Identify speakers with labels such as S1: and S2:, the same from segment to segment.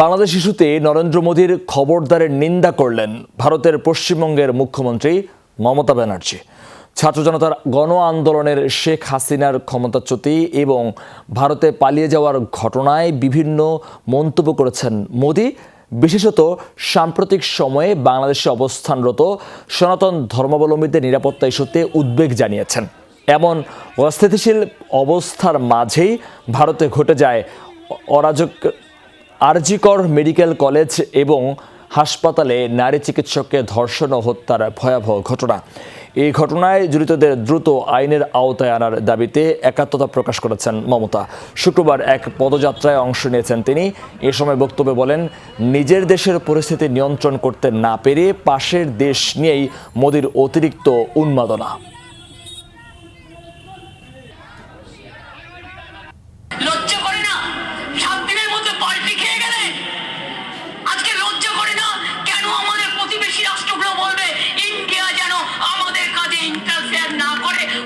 S1: বাংলাদেশ ইস্যুতে নরেন্দ্র মোদীর খবরদারের নিন্দা করলেন ভারতের পশ্চিমবঙ্গের মুখ্যমন্ত্রী মমতা ব্যানার্জি। ছাত্র জনতার গণ আন্দোলনের শেখ হাসিনার ক্ষমতাচ্যুতি এবং ভারতে পালিয়ে যাওয়ার ঘটনায় বিভিন্ন মন্তব্য করেছেন মোদী। বিশেষত সাম্প্রতিক সময়ে বাংলাদেশে অবস্থানরত সনাতন ধর্মাবলম্বীদের নিরাপত্তা ইস্যুতে উদ্বেগ জানিয়েছেন। এমন অস্থিতিশীল অবস্থার মাঝেই ভারতে ঘটে যায় অরাজক আরজিকর মেডিকেল কলেজ এবং হাসপাতালে নারী চিকিৎসককে ধর্ষণ ও হত্যার ভয়াবহ ঘটনা। এই ঘটনায় জড়িতদের দ্রুত আইনের আওতায় আনার দাবিতে একাত্মতা প্রকাশ করেছেন মমতা। শুক্রবার এক পদযাত্রায় অংশ নিয়েছেন তিনি। এ সময় বক্তব্যে বলেন, নিজের দেশের পরিস্থিতি নিয়ন্ত্রণ করতে না পেরে পাশের দেশ নিয়েই মোদির অতিরিক্ত উন্মাদনা।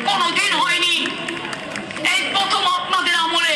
S1: কোনোদিন হয়নি। এই প্রথম আপনাদের আমলে